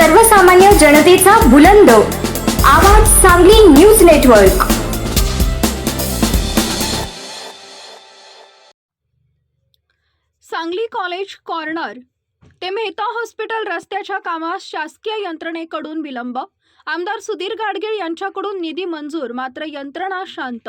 सर्वसामान्य जनतेचा बुलंद. आवाज Sangli news network. Sangli college corner. ते मेहता हॉस्पिटल रस्त्याच्या कामास शासकीय यंत्रणेकडून विलंब. आमदार सुधीर गाडगीळ यांच्याकडून निधी मंजूर मात्र यंत्रणा शांत.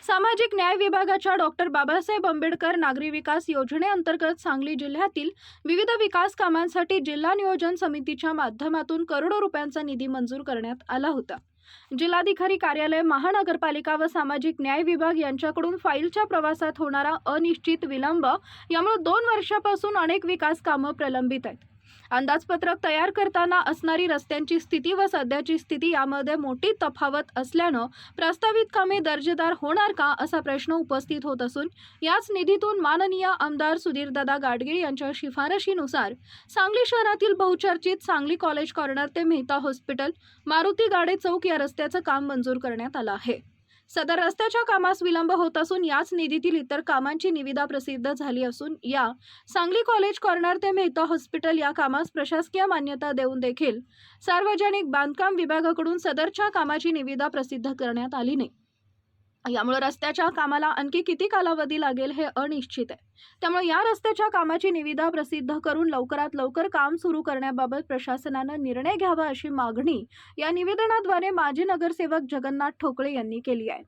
सामाजिक न्याय विभागाच्या डॉक्टर बाबासाहेब आंबेडकर नागरी विकास योजनेअंतर्गत सांगली जिल्ह्यातील विविध विकास कामांसाठी जिल्हा नियोजन समितीच्या माध्यमातून करोडो रुपयांचा निधी मंजूर करण्यात आला होता. जिल्हाधिकारी कार्यालय महानगरपालिका व सामाजिक न्याय विभाग यांच्याकडून फाईलच्या प्रवासात होणारा अनिश्चित विलंब यामुळे दोन वर्षापासून अनेक विकास कामं प्रलंबित आहेत. अंदाजपत्रक तयार करताना असणारी रस्त्यांची स्थिती व सध्याची स्थिती यामध्ये मोठी तफावत असल्यानं प्रस्तावित कामे दर्जेदार होणार का असा प्रश्न उपस्थित होत असून याच निधीतून माननीय आमदार सुधीरदादा गाडगीळ यांच्या शिफारशीनुसार सांगली शहरातील बहुचर्चित सांगली कॉलेज कॉर्नर ते मेहता हॉस्पिटल मारुती गाडे चौक या रस्त्याचं काम मंजूर करण्यात आलं आहे. सदर रस्त्याच्या कामास विलंब होत असून याच निधीतील इतर कामांची निविदा प्रसिद्ध झाली असून या सांगली कॉलेज कॉर्नर ते मेहता हॉस्पिटल या कामास प्रशासकीय मान्यता देऊन देखील सार्वजनिक बांधकाम विभागाकडून सदरच्या कामाची निविदा प्रसिद्ध करण्यात आली नाही. यामुळे रस्त्याच्या कामाला आणखी किती कालावधी लागेल हे अनिश्चित आहे. त्यामुळे या रस्त्याच्या कामाची निविदा प्रसिद्ध करून लवकरात लवकर काम सुरू करण्याबाबत प्रशासनानं निर्णय घ्यावा अशी मागणी या निवेदनाद्वारे माजी नगरसेवक जगन्नाथ ठोकळे यांनी केली आहे.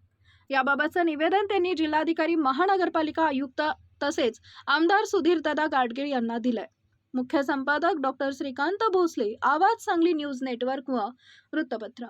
याबाबतचं निवेदन त्यांनी जिल्हाधिकारी महानगरपालिका आयुक्त तसेच आमदार सुधीरदादा गाडगीळ यांना दिलंय. मुख्य संपादक डॉक्टर श्रीकांत भोसले आवाज सांगली न्यूज नेटवर्क व वृत्तपत्र.